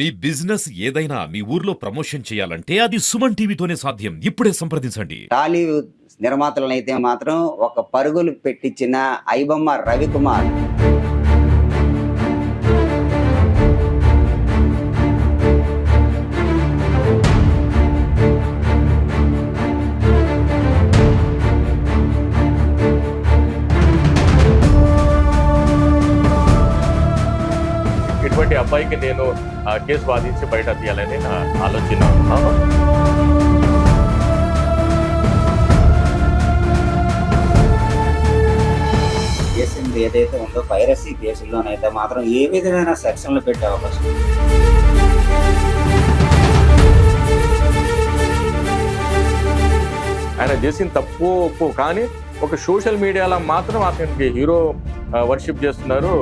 మీ business ఏదైనా మీ ఊర్లో promotion చేయాలంటే అది సుమన్ టీవీతోనే సాధ్యం. ఇప్పుడే సంప్రదించండి. టాలీవుడ్ నిర్మాతలనైతే మాత్రం ఒక పరుగులు పెట్టించిన ఐబొమ్మ రవికుమార్. అబ్బాయికి నేను కేసు వాదించి బయట తీయాలని నా ఆలోచన. చేసింది ఏదైతే ఉందో పైరసీ కేసుల్లోనైతే మాత్రం ఏ విధమైన సెక్షన్లు పెట్టే అవకాశం. ఆయన చేసిన తప్పు ఒప్పు కానీ ఒక సోషల్ మీడియాలో మాత్రం అతనికి హీరో వర్షిప్ చేస్తున్నారు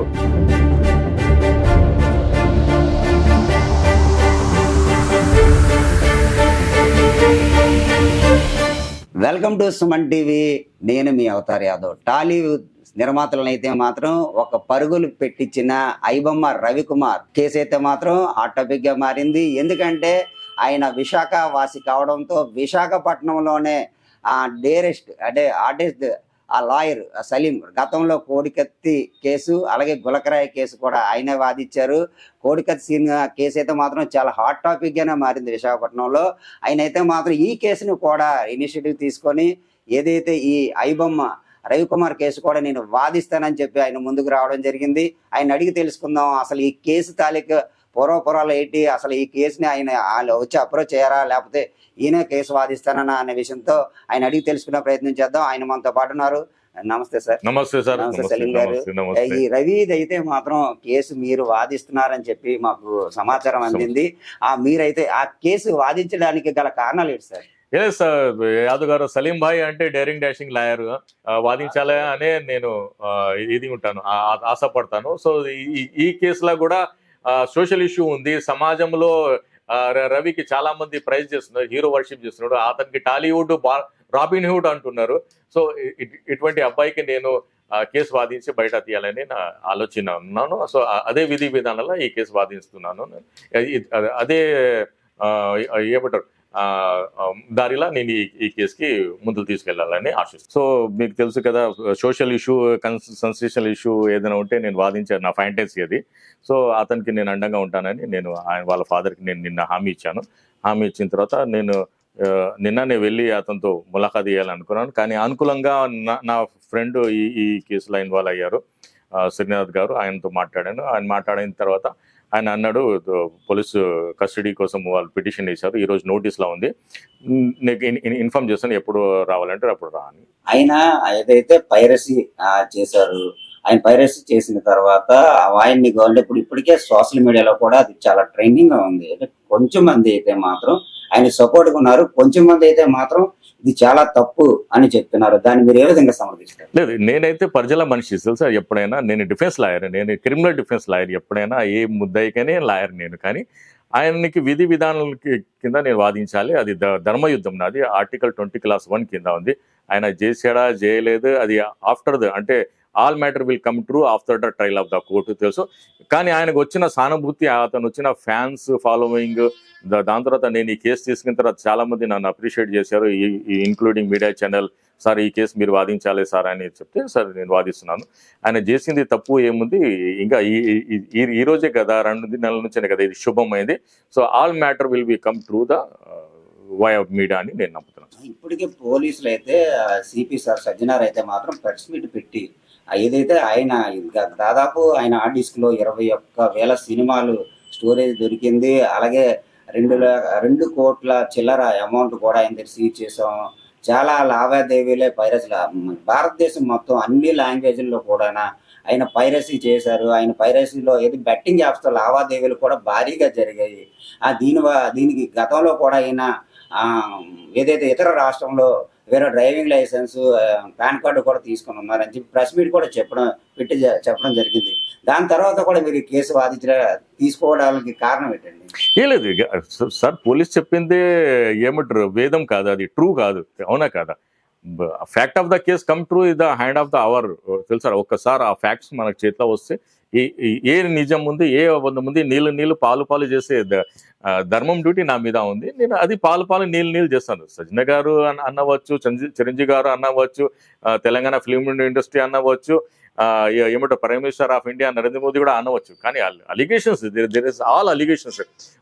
వెల్కమ్ టు సుమన్ టీవీ. నేను మీ అవతార్ యాదవ్. టాలీవుడ్ నిర్మాతలనైతే మాత్రం ఒక పరుగులు పెట్టించిన ఐబొమ్మ రవికుమార్ కేసు అయితే మాత్రం హాట్ టాపిక్గా మారింది. ఎందుకంటే ఆయన విశాఖ వాసి కావడంతో విశాఖపట్నంలోనే డేరెస్ట్ అంటే ఆర్టిస్ట్ ఆ లాయర్ సలీం గతంలో కోడికత్తి కేసు అలాగే గులకరాయ కేసు కూడా ఆయనే వాదించారు. కోడికత్తి సీన్ కేసు అయితే మాత్రం చాలా హాట్ టాపిక్గానే మారింది విశాఖపట్నంలో. ఆయన అయితే మాత్రం ఈ కేసును కూడా ఇనిషియేటివ్ తీసుకొని ఏదైతే ఈ ఐబొమ్మ రవికుమార్ కేసు కూడా నేను వాదిస్తానని చెప్పి ఆయన ముందుకు రావడం జరిగింది. ఆయన అడిగి తెలుసుకుందాం అసలు ఈ కేసు తాలూకు పూర్వపురాలు ఏంటి? అసలు ఈ కేసుని ఆయన వాళ్ళు వచ్చి అప్రోచ్ చేయరా లేకపోతే ఈయనే కేసు వాదిస్తానన్నా అనే విషయంతో ఆయన అడిగి తెలుసుకునే ప్రయత్నం చేద్దాం. ఆయన మనతో పాటు ఉన్నారు. నమస్తే సార్. నమస్తే సార్. నమస్తే సలీం గారు. ఈ రవిది అయితే మాత్రం కేసు మీరు వాదిస్తున్నారని చెప్పి మాకు సమాచారం అందింది. ఆ మీరైతే ఆ కేసు వాదించడానికి గల కారణాలు ఏంటి సార్? ఏ సార్ యాదవ్ గారు సలీం భాయ్ అంటే డేరింగ్ డాషింగ్ లాయర్. వాదించాలి అనే నేను ఇది ఉంటాను. ఆశపడతాను. సో ఈ కేసులో కూడా సోషల్ ఇష్యూ ఉంది. సమాజంలో రవికి చాలా మంది ప్రైజ్ చేస్తున్నారు హీరో వర్షిప్ చేస్తున్నాడు. అతనికి టాలీవుడ్ బా- రాబిన్ హుడ్ అంటున్నారు. సో ఇటువంటి అబ్బాయికి నేను ఆ, కేసు వాదించి బయట తీయాలని నా ఆలోచన ఉన్నాను. సో అదే విధి విధానంలో ఈ కేసు వాదిస్తున్నాను. అదే ఏమంటారు? దారిలా నేను ఈ ఈ కేసుకి ముందుకు తీసుకెళ్ళాలని ఆశిస్తాను సో మీకు తెలుసు కదా సోషల్ ఇష్యూ కన్సెషనల్ ఇష్యూ ఏదైనా ఉంటే నేను వాదించాను నా ఫైంటెన్సీ అది. సో అతనికి నేను అండంగా ఉంటానని నేను ఆయన వాళ్ళ ఫాదర్కి నేను నిన్న హామీ ఇచ్చాను. హామీ ఇచ్చిన తర్వాత నేను నిన్న నిన్ననే వెళ్ళి అతనితో ములాఖాత్ చేయాలనుకున్నాను. కానీ అనుకూలంగా నా నా ఫ్రెండ్ ఈ ఈ కేసులో ఇన్వాల్వ్ అయ్యారు. శ్రీనాథ్ గారు ఆయనతో మాట్లాడాను. ఆయన మాట్లాడిన తర్వాత ఆయన అన్నాడు పోలీసు కస్టడీ కోసం వాళ్ళు పిటిషన్ వేశారు ఈ రోజు నోటీస్లో ఉంది. నీకు ఇన్ఫార్మ్ చేస్తాను ఎప్పుడు రావాలంటే అప్పుడు రా అని. ఆయన ఏదైతే పైరసీ చేశారు ఆయన పైరసీ చేసిన తర్వాత ఆయన్ని గవర్నమెంట్ ఇప్పుడు ఇప్పటికే సోషల్ మీడియాలో కూడా అది చాలా ట్రెండింగ్ ఉంది. కొంచెం మంది అయితే మాత్రం ఆయన సపోర్ట్గా ఉన్నారు కొంచెం మంది అయితే మాత్రం ఇది చాలా తప్పు అని చెప్తున్నారు. దాన్ని మీరు ఏ విధంగా సమర్థిస్తారు? లేదు నేనైతే ప్రజల మనిషి. తెలుసా? ఎప్పుడైనా నేను డిఫెన్స్ లాయర్ నేను క్రిమినల్ డిఫెన్స్ లాయర్. ఎప్పుడైనా ఏ ముద్దాయికనే లాయర్ నేను. కానీ ఆయనకి విధి విధానాల కింద నేను వాదించాలి. అది ద- ధర్మయుద్ధం నాది. ఆర్టికల్ ట్వంటీ క్లాస్ వన్ కింద ఉంది. ఆయన చేసాడా చేయలేదు అది ఆఫ్టర్ ద అంటే all matter will come true after the trial of the court తెలుసు. కానీ ఆయనకు వచ్చిన సానుభూతి అతను వచ్చిన ఫ్యాన్స్ ఫాలోయింగ్ దాని తర్వాత నేను ఈ కేసు తీసుకున్న తర్వాత చాలా మంది నన్ను అప్రిషియేట్ చేశారు. ఈ ఇంక్లూడింగ్ మీడియా ఛానల్ సార్ ఈ కేసు మీరు వాదించాలి సార్ అని చెప్తే సార్ నేను వాదిస్తున్నాను. ఆయన చేసింది తప్పు ఏముంది? ఇంకా ఈ ఈ- ఈ రోజే కదా రెండు నెలల నుంచే కదా ఇది శుభమైంది. So all matter will be come through the uh, why of media అని నేను నమ్ముతున్నాను. ఇప్పటికే పోలీసులు అయితే సిపి సార్ సజ్జనార్ అయితే మాత్రం ప్రెస్ మీట్ పెట్టి ఏదైతే ఆయన దాదాపు ఆయన హార్డ్ డిస్క్లో ఇరవై ఒక్క వేల సినిమాలు స్టోరేజ్ దొరికింది. అలాగే రెండు రెండు కోట్ల చిల్లర అమౌంట్ కూడా ఆయన దగ్గర సీజ్ చేసాం చాలా లావాదేవీలే పైరసీలు భారతదేశం మొత్తం అన్ని లాంగ్వేజ్ల్లో కూడా ఆయన పైరసీ చేశారు. ఆయన పైరసీలో ఏది బెట్టింగ్ యాప్స్తో లావాదేవీలు కూడా భారీగా జరిగాయి. ఆ దీని దీనికి గతంలో కూడా ఆయన ఏదైతే ఇతర రాష్ట్రంలో వేరే డ్రైవింగ్ లైసెన్స్ పాన్ కార్డు కూడా తీసుకొని ఉన్నారని చెప్పి ప్రెస్ మీట్ కూడా చెప్పడం పెట్టి చెప్పడం జరిగింది. దాని తర్వాత కూడా మీరు కేసు వాదించిన తీసుకోవడానికి కారణం ఏంటండి? ఏ లేదు సార్ పోలీస్ చెప్పింది ఏమంటారు? వేదం కాదు అది ట్రూ కాదు. అవునా కాదా? Fact of the case come true is the hand of the hour. తెలుసా ఒక్కసారి ఆ ఫ్యాక్ట్స్ మనకు చేతిలో వస్తే ఏ నిజం ఉంది ఏ అబద్ధం ఉంది నీళ్ళు నీళ్ళు పాలు పాలు చేసే ధర్మం డ్యూటీ నా మీద ఉంది. నేను అది పాలు పాలు నీళ్ళు నీళ్ళు చేస్తాను. సజ్జన గారు అన్న- అన్నవచ్చు చిరంజీవి గారు అన్నవచ్చు తెలంగాణ ఫిల్మ్ ఇండస్ట్రీ అన్నవచ్చు ఆ, ఏమంటారు prime minister of India Narendra Modi కూడా అనవచ్చు. కానీ allegations there is all allegations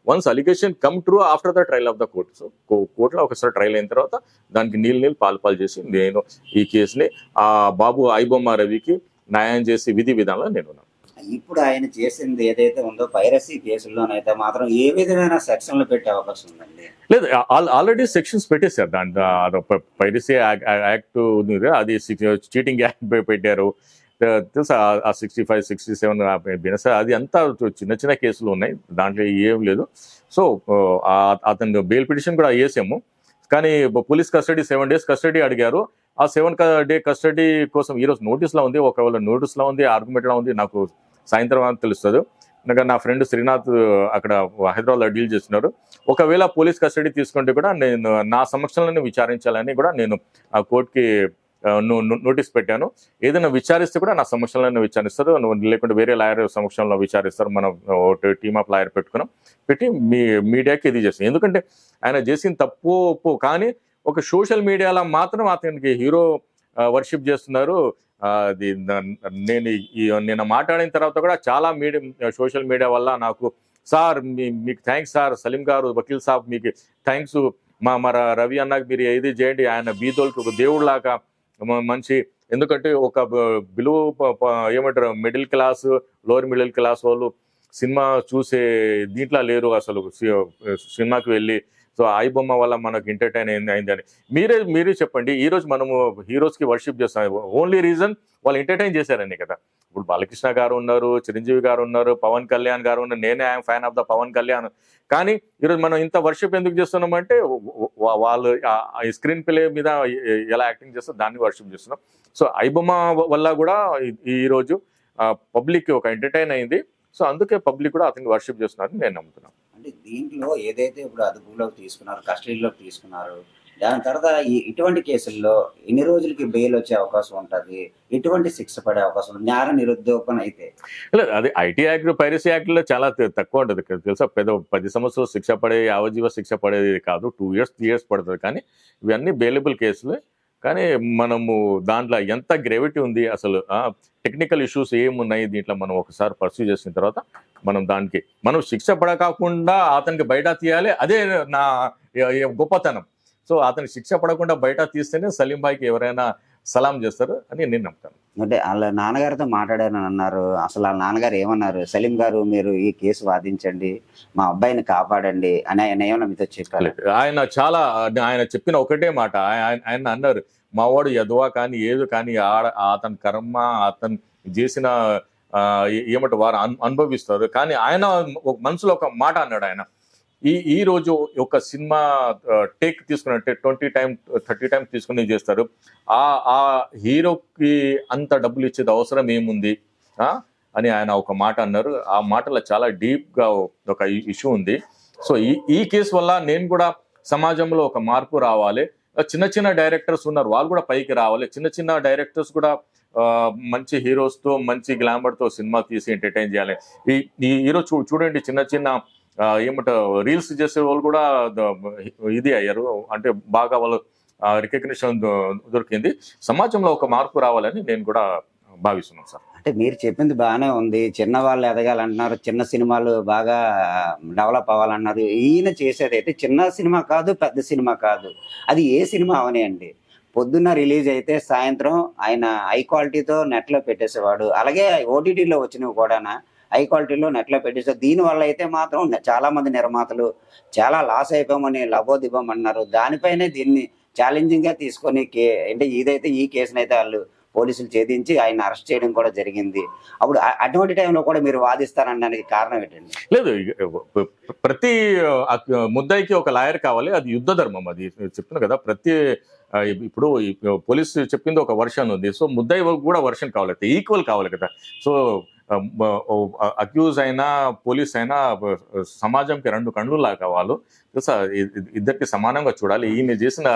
once allegation come true after the trial of the court so కోర్టులో ఒకసారి ట్రయల్ అయిన తర్వాత దానికి నీళ్ళు నీళ్ళు పాలు పాలు చేసి నేను ఈ కేసుని ఆ బాబు ఐబొమ్మ రవికి న్యాయం చేసి విధి విధానంలో నేను ఉన్నాను. ఇప్పుడు ఆయన చేసింది ఏదైతే ఉందో పైరసీ కేసుల్లోనైతే మాత్రం ఏ విధమైన సెక్షన్లు పెట్టే అవకాశం ఉందండి? లేదు ఆల్రెడీ సెక్షన్స్ పెట్టేశారు. దాంట్లో పైరసీ యాక్ట్ ఉంది. అది చీటింగ్ యాక్ట్ పెట్టారు. తెలుసా? ఆ సిక్స్టీ ఫైవ్ సిక్స్టీ సెవెన్ బినస అది అంతా చిన్న చిన్న కేసులు ఉన్నాయి. దాంట్లో ఏం లేదు. సో అతను బెయిల్ పిటిషన్ కూడా వేసాము. కానీ police custody seven days custody అడిగారు. ఆ సెవెన్ డే కస్టడీ కోసం ఈరోజు నోటీస్లో ఉంది. ఒకవేళ నోటీస్లో ఉంది ఆర్గ్యుమెంట్లో ఉంది నాకు సాయంత్రం తెలుస్తుంది. ఇంకా నా ఫ్రెండ్ శ్రీనాథ్ అక్కడ హైదరాబాద్లో డీల్ చేస్తున్నారు ఒకవేళ పోలీస్ కస్టడీ తీసుకుంటే కూడా నేను నా సమక్షంలోనే విచారించాలని కూడా నేను ఆ కోర్టుకి నోటీస్ పెట్టాను. ఏదైనా విచారిస్తే కూడా నా సమక్షంలోనే విచారిస్తారు. నువ్వు లేకుంటే వేరే లాయర్ సమక్షంలో విచారిస్తారు. మనం టీమ్ ఆఫ్ లాయర్ పెట్టుకున్నాం. పెట్టి మీ మీడియాకి ఇది చేస్తాం. ఎందుకంటే ఆయన చేసిన తప్పు కానీ ఒక సోషల్ మీడియాలో మాత్రం అతనికి హీరో వర్షిప్ చేస్తున్నారు. అది నేను ఈ నేను మాట్లాడిన తర్వాత కూడా చాలా మీడియా సోషల్ మీడియా వల్ల నాకు సార్ మీ మీకు థ్యాంక్స్ సార్ సలీం గారు వకీల్ సాబ్ మీకు థ్యాంక్స్ మా మన రవి అన్నకు మీరు ఇది చేయండి ఆయన బీదోళ్ళకి ఒక దేవుడిలాగా మంచి ఎందుకంటే ఒక బిలో ఏమంటారు middle class lower middle class వాళ్ళు సినిమా చూసే దీంట్లో లేరు అసలు. సి- సినిమాకి వెళ్ళి సో ఆయి బొమ్మ వల్ల మనకు ఎంటర్టైన్ అయింది అయిందని మీరే మీరే చెప్పండి ఈరోజు మనము హీరోస్కి వర్షిప్ చేస్తాం ఓన్లీ రీజన్ వాళ్ళు ఎంటర్టైన్ చేశారని కదా. ఇప్పుడు బాలకృష్ణ గారు ఉన్నారు చిరంజీవి గారు ఉన్నారు పవన్ కళ్యాణ్ గారు ఉన్నారు. నేనే I'm fan of the Pavan Kalyan. కానీ ఈరోజు మనం ఇంత వర్షిప్ ఎందుకు చేస్తున్నాం అంటే వాళ్ళు స్క్రీన్ ప్లే మీద ఎలా యాక్టింగ్ చేస్తారో దాన్ని వర్షిప్ చేస్తున్నాం. సో ఐబొమ్మ వల్ల కూడా ఈ- రోజు పబ్లిక్ ఒక ఎంటర్టైన్ అయింది. సో అందుకే పబ్లిక్ కూడా అతనికి వర్షిప్ చేస్తున్నారని నేను నమ్ముతున్నాను. అంటే దీంట్లో ఏదైతే ఇప్పుడు అదుపులోకి తీసుకున్నారు కస్టడీలోకి తీసుకున్నారు దాని తర్వాత ఈ ఇటువంటి కేసుల్లో ఎన్ని రోజులకి బెయిల్ వచ్చే అవకాశం ఉంటుంది? ఎటువంటి శిక్ష పడే అవకాశం ఉంటుంది? నేర నిరుద్యోగం అయితే. లేదు అది ఐటీ యాక్ట్ పైరసీ యాక్ట్లో చాలా తక్కువ ఉంటుంది. తెలుసా? పెద్ద పది సంవత్సరాలు శిక్ష పడే యావజీవ శిక్ష పడేది కాదు. టూ ఇయర్స్ త్రీ ఇయర్స్ పడుతుంది. కానీ ఇవన్నీ బెయిలబుల్ కేసులే. కానీ మనము దాంట్లో ఎంత గ్రేవిటీ ఉంది అసలు టెక్నికల్ ఇష్యూస్ ఏమున్నాయి? దీంట్లో మనం ఒకసారి పర్సూ చేసిన తర్వాత మనం దానికి. మనం శిక్ష పడకాకుండా అతనికి బయట తీయాలి అదే నా గొప్పతనం. సో అతని శిక్ష పడకుండా బయట తీస్తేనే సలీం భాయ్కి ఎవరైనా సలాం చేస్తారు అని నేను నమ్ముతాను. అంటే వాళ్ళ నాన్నగారితో మాట్లాడారని అన్నారు. అసలు వాళ్ళ నాన్నగారు ఏమన్నారు? సలీం గారు మీరు ఈ కేసు వాదించండి మా అబ్బాయిని కాపాడండి అని ఆయన ఏమన్నా మీతో చెప్పారు? లేదు. ఆయన చాలా ఆయన చెప్పిన ఒకటే మాట. ఆయన ఆయన అన్నారు మావాడు ఎదవా కానీ ఏదో కానీ ఆడ అతని కర్మ అతను చేసిన ఏమంట వారు అనుభవిస్తారు. కానీ ఆయన ఒక మనసులో ఒక మాట అన్నాడు ఆయన. ఈ ఈ రోజు ఒక సినిమా టేక్ తీసుకున్నట్టే ట్వంటీ టైం థర్టీ టైం తీసుకుని చేస్తారు. ఆ ఆ హీరోకి అంత డబ్బులు ఇచ్చేది అవసరం ఏముంది? అని ఆయన ఒక మాట అన్నారు. ఆ మాటలో చాలా డీప్గా ఒక ఇష్యూ ఉంది. సో ఈ ఈ కేసు వల్ల నేను కూడా సమాజంలో ఒక మార్పు రావాలి. చిన్న చిన్న డైరెక్టర్స్ ఉన్నారు. వాళ్ళు కూడా పైకి రావాలి. చిన్న చిన్న డైరెక్టర్స్ కూడా మంచి హీరోస్తో మంచి గ్లామర్తో సినిమా తీసి ఎంటర్టైన్ చేయాలి. ఈ ఈ హీరో చూ చూడండి చిన్న చిన్న ఆ, ఏమంటారు రీల్స్ చేసే వాళ్ళు కూడా ఇది అయ్యారు. అంటే బాగా వాళ్ళు రికగ్నిషన్ దొరికింది. సమాజంలో ఒక మార్పు రావాలని నేను కూడా భావిస్తున్నాను సార్. అంటే మీరు చెప్పింది బాగానే ఉంది. చిన్న వాళ్ళు ఎదగాలంటున్నారు చిన్న సినిమాలు బాగా డెవలప్ అవ్వాలన్నారు ఈయన చేసేది అయితే చిన్న సినిమా కాదు పెద్ద సినిమా కాదు. అది ఏ సినిమా అవనియండి పొద్దున్న రిలీజ్ అయితే సాయంత్రం ఆయన హై క్వాలిటీతో నెట్లో పెట్టేసేవాడు. అలాగే ఓటీటీలో వచ్చినవి కూడా హై క్వాలిటీలో నెట్లో పెట్టేసారు దీనివల్ల అయితే మాత్రం చాలా మంది నిర్మాతలు చాలా లాస్ అయిపోమని లబోదిబం అన్నారు దానిపైనే దీన్ని ఛాలెంజింగ్గా తీసుకొని కే అంటే ఇదైతే ఈ కేసునైతే వాళ్ళు పోలీసులు ఛేదించి ఆయన అరెస్ట్ చేయడం కూడా జరిగింది. అప్పుడు అటువంటి టైంలో కూడా మీరు వాదిస్తారనడానికి కారణం ఏంటండి? లేదు ప్రతి ముద్దాయికి ఒక లాయర్ కావాలి అది యుద్ధ ధర్మం అది. చెప్తుంది కదా ప్రతి ఇప్పుడు పోలీసు పోలీస్ చెప్పింది ఒక వర్షన్ ఉంది. సో ముద్దాయి కూడా వర్షన్ కావాలి ఈక్వల్ కావాలి కదా. సో అక్యూజ్ అయినా పోలీస్ అయినా సమాజంకి రెండు కళ్ళు లాగా వాళ్ళు తెలుసా? ఇద్దరికి సమానంగా చూడాలి. ఈయన చేసిన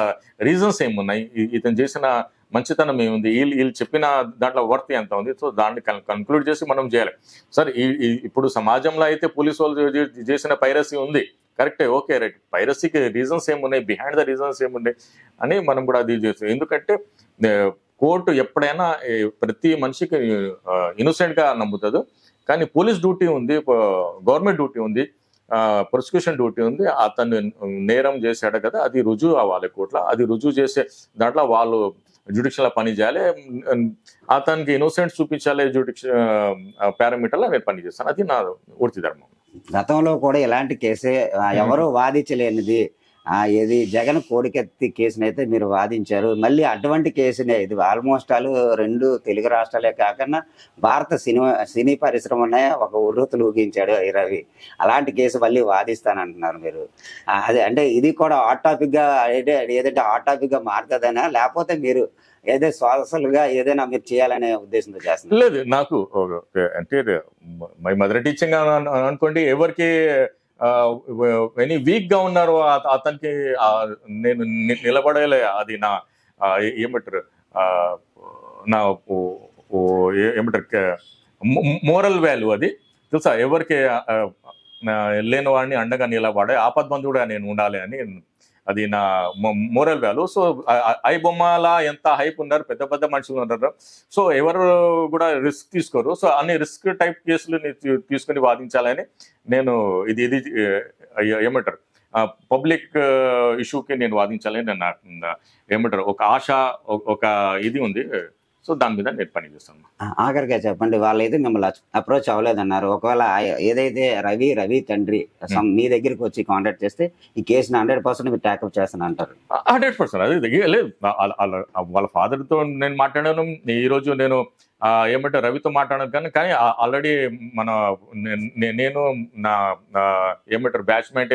రీజన్స్ ఏమున్నాయి? ఇతను చేసిన మంచితనం ఏముంది? వీళ్ళు వీళ్ళు చెప్పిన దాంట్లో వర్త్ ఎంత ఉంది? సో దాన్ని కన్క్లూడ్ చేసి మనం చేయాలి. సార్ ఇప్పుడు సమాజంలో అయితే పోలీసు వాళ్ళు చేసిన పైరసీ ఉంది. కరెక్టే ఓకే రైట్. పైరసీకి రీజన్స్ ఏమున్నాయి? బిహైండ్ ద రీజన్స్ ఏమున్నాయి? అని మనం కూడా అది చేస్తాం. ఎందుకంటే కోర్టు ఎప్పుడైనా ప్రతి మనిషికి ఇన్నోసెంట్గా నమ్ముతుంది కానీ పోలీస్ డ్యూటీ ఉంది గవర్నమెంట్ డ్యూటీ ఉంది ప్రాసిక్యూషన్ డ్యూటీ ఉంది. అతను నేరం చేశాడు కదా అది రుజువు అవ్వాలి కోర్టులో. అది రుజువు చేసే దాంట్లో వాళ్ళు జ్యుడిషియల్ పని చేయాలి. అతనికి ఇన్నోసెంట్ చూపించాలి జ్యుడిషియల్ పారామీటర్లో నేను పని చేస్తాను. అది నా వృత్తి ధర్మం. గతంలో కూడా ఇలాంటి కేసే ఎవరూ వాదించలేనిది ఏది జగన్ కోడికెత్తి కేసుని అయితే మీరు వాదించారు. మళ్ళీ అటువంటి కేసునే ఇది ఆల్మోస్ట్ ఆల్ రెండు తెలుగు రాష్ట్రాలే కాకుండా భారత సినిమా సినీ పరిశ్రమనే ఒక ఉర్రూతులు ఊగించాడు రవి. అలాంటి కేసు మళ్ళీ వాదిస్తానంటున్నారు మీరు. అదే అంటే ఇది కూడా హాట్ టాపిక్గా ఏదంటే హాట్ టాపిక్గా మారుతుందనా? లేకపోతే మీరు ఏదో సోషల్గా ఏదైనా మీరు చేయాలనే ఉద్దేశంతో చేస్తున్నారు? లేదు నాకు అంటే మై మదర్ టీచింగ్ అనుకోండి ఎవరికి ఎనీ వీక్గా ఉన్నారో అతనికి నేను నిలబడలే అది నా ఏమంటారు నా ఏమంటారు మోరల్ వాల్యూ అది. తెలుసా ఎవరికి లేని వాడిని అండగా నిలబడే ఆపద్బంధుడుగా నేను ఉండాలి అని అది నా మోరల్ వాల్యూ. సో ఐ బొమ్మలా ఎంత హైప్ ఉన్నారు పెద్ద పెద్ద మనుషులు ఉన్నారు. సో ఎవరు కూడా రిస్క్ తీసుకోరు. సో అన్ని రిస్క్ టైప్ కేసులు తీసుకొని వాదించాలని నేను ఇది ఇది ఏమంటారు? పబ్లిక్ ఇష్యూకి నేను వాదించాలని నేను ఏమంటారు? ఒక ఆశ ఒక- ఇది ఉంది. సో దాని మీద నేను పని చేస్తాను. ఆ, ఆఖరిగా చెప్పండి. వాళ్ళైతే మిమ్మల్ని అప్రోచ్ అవ్వలేదన్నారు. ఒకవేళ ఏదైతే రవి రవి తండ్రి మీ దగ్గరికి వచ్చి కాంటాక్ట్ చేస్తే ఈ కేసుని హండ్రెడ్ పర్సెంట్ మీరు ట్యాకప్ చేస్తాను అంటారు హండ్రెడ్ పర్సెంట్ అది లేదు. వాళ్ళ- వాళ్ళ- వాళ్ళ father తో నేను మాట్లాడాను. ఈ రోజు నేను ఏమంటే రవితో మాట్లాడడం కానీ కానీ ఆల్రెడీ మన నేను నా ఏమంటారు బ్యాచ్మెంట్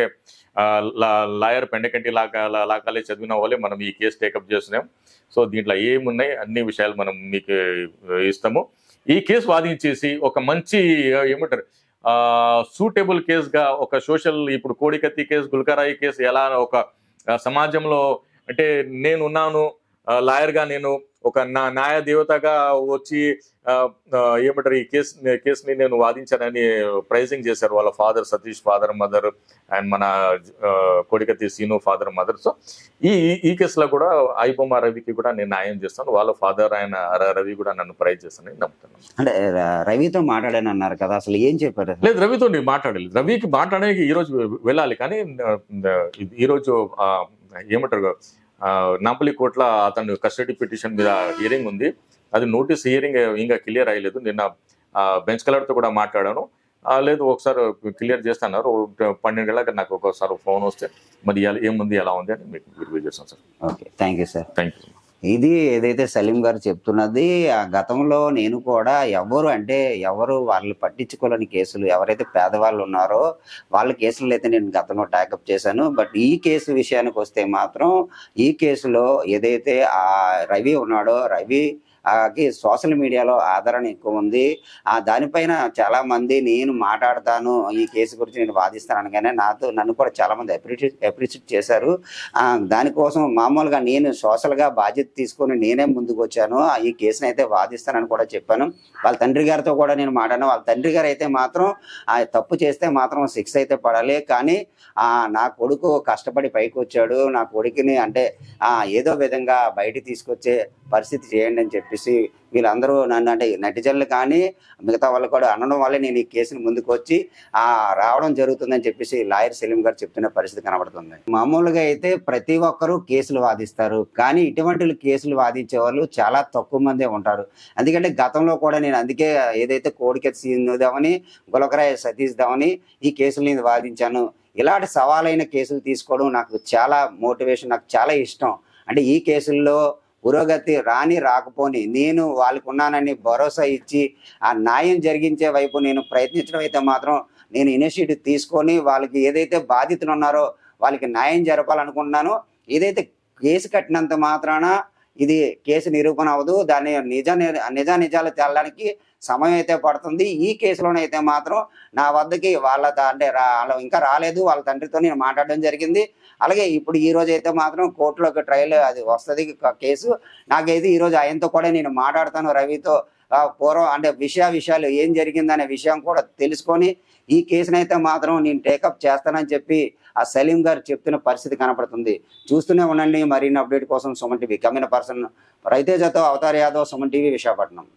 లాయర్ పెండకంటి లాగా లాగాలే చదివిన వాళ్ళే మనం ఈ కేసు టేకప్ చేస్తున్నాం. సో దీంట్లో ఏమున్నాయి అన్ని విషయాలు మనం మీకు ఇస్తాము. ఈ కేసు వాదించేసి ఒక మంచి ఏమంటారు సూటబుల్ కేసుగా ఒక సోషల్ ఇప్పుడు కోడికత్తి కేసు గుల్కరాయి కేసు ఎలా ఒక సమాజంలో అంటే నేను ఉన్నాను లాయర్గా నేను ఒక నా న్యాయ దేవతగా వచ్చి ఏమంటారు ఈ కేసు కేసుని నేను వాదించానని ప్రైజింగ్ చేశారు వాళ్ళ father Satish father mother and మన ఆ, కోడికత్తి సీను ఫాదర్ మదర్. సో ఈ ఈ- కేసులో కూడా ఐబొమ్మ రవికి కూడా నేను న్యాయం చేస్తాను. వాళ్ళ ఫాదర్ ఆయన రవి కూడా నన్ను ప్రైజ్ చేస్తానని నమ్ముతున్నాను. అంటే రవితో మాట్లాడాను అన్నారు కదా అసలు ఏం చెప్పారు? లేదు రవితో నేను మాట్లాడలేదు. రవికి మాట్లాడడానికి ఈ రోజు వెళ్ళాలి కానీ ఆ, ఇది- ఈ రోజు ఆ, ఏమంటారు నాంపల్లి కోర్టులో అతను కస్టడీ పిటిషన్ మీద హియరింగ్ ఉంది. అది నోటీస్ హియరింగ్ ఇంకా క్లియర్ అయ్యలేదు. నిన్న బెంచ్ కలర్తో కూడా మాట్లాడాను. లేదు ఒకసారి క్లియర్ చేస్తున్నారు. పన్నెండు గంటలకు నాకు ఒకసారి ఫోన్ వస్తే మరి ఏముంది ఎలా ఉంది అని మీకు రివ్యూ చేస్తాను sir. Okay thank you sir thank you ఇది ఏదైతే సలీం గారు చెప్తున్నది ఆ గతంలో నేను కూడా ఎవరు అంటే ఎవరు వాళ్ళు పట్టించుకోలేని కేసులు ఎవరైతే పేదవాళ్ళు ఉన్నారో వాళ్ళ కేసులు అయితే నేను గతంలో ట్యాకప్ చేశాను. బట్ ఈ కేసు విషయానికి వస్తే మాత్రం ఈ కేసులో ఏదైతే ఆ రవి ఉన్నాడో రవి అలాగే సోషల్ మీడియాలో ఆదరణ ఎక్కువ ఉంది. ఆ దానిపైన చాలా మంది నేను మాట్లాడతాను ఈ కేసు గురించి నేను వాదిస్తాను అనగానే నాతో నన్ను కూడా చాలా మంది అప్రిషియేట్ అప్రిషియేట్ చేశారు. దానికోసం మామూలుగా నేను సోషల్గా బాధ్యత తీసుకొని నేనే ముందుకు వచ్చాను ఆ, ఈ కేసుని అయితే వాదిస్తానని కూడా చెప్పాను. వాళ్ళ తండ్రి గారితో కూడా నేను మాట్లాడాను. వాళ్ళ తండ్రి గారు అయితే మాత్రం ఆ తప్పు చేస్తే మాత్రం శిక్ష అయితే పడాలి. కానీ నా కొడుకు కష్టపడి పైకి వచ్చాడు నా కొడుకుని అంటే ఏదో విధంగా బయట తీసుకొచ్చే పరిస్థితి చేయండి అని చెప్పేసి వీళ్ళందరూ నన్ను అంటే నటిజన్లు కానీ మిగతా వాళ్ళు కూడా అనడం వల్లే నేను ఈ కేసుని ముందుకు వచ్చి ఆ రావడం జరుగుతుందని చెప్పేసి లాయర్ సెలీం గారు చెప్తున్న పరిస్థితి కనబడుతుంది. మామూలుగా అయితే ప్రతి ఒక్కరూ కేసులు వాదిస్తారు. కానీ ఇటువంటి కేసులు వాదించే వాళ్ళు చాలా తక్కువ మందే ఉంటారు. ఎందుకంటే గతంలో కూడా నేను అందుకే ఏదైతే కోడికెత్ సీనుదామని గులకరాయ సతీష్ దామని ఈ కేసులు నేను వాదించాను. ఇలాంటి సవాలైన కేసులు తీసుకోవడం నాకు చాలా మోటివేషన్ నాకు చాలా ఇష్టం. అంటే ఈ కేసుల్లో పురోగతి రాని రాకపోని నేను వాళ్ళకు ఉన్నానని భరోసా ఇచ్చి ఆ న్యాయం జరిగించే వైపు నేను ప్రయత్నించడం అయితే మాత్రం నేను ఇనిషియేటివ్ తీసుకొని వాళ్ళకి ఏదైతే బాధితులు ఉన్నారో వాళ్ళకి న్యాయం జరపాలనుకుంటున్నానో ఏదైతే కేసు కట్టినంత మాత్రాన ఇది కేసు నిరూపణ అవ్వదు. దాన్ని నిజ నిజ నిజాలు తెల్లడానికి సమయం అయితే పడుతుంది. ఈ కేసులోనైతే మాత్రం నా వద్దకి వాళ్ళ అంటే రా- వాళ్ళు ఇంకా రాలేదు. వాళ్ళ తండ్రితో నేను మాట్లాడడం జరిగింది. అలాగే ఇప్పుడు ఈ రోజు అయితే మాత్రం కోర్టులోకి ట్రయల్ అది వస్తుంది కేసు. నాకైతే ఈ రోజు ఆయనతో కూడా నేను మాట్లాడతాను రవితో. పూర్వం అంటే విషయ విషయాలు ఏం జరిగిందనే విషయం కూడా తెలుసుకొని ఈ కేసునైతే మాత్రం నేను టేకప్ చేస్తానని చెప్పి ఆ సలీం గారు చెప్తున్న పరిస్థితి కనపడుతుంది. చూస్తూనే ఉండండి. మరిన్ని అప్డేట్ కోసం సుమన్ టీవీ. కమిన పర్సన్ రైతేజతో అవతార్ యాదవ్ సుమన్ టీవీ విశాఖపట్నం.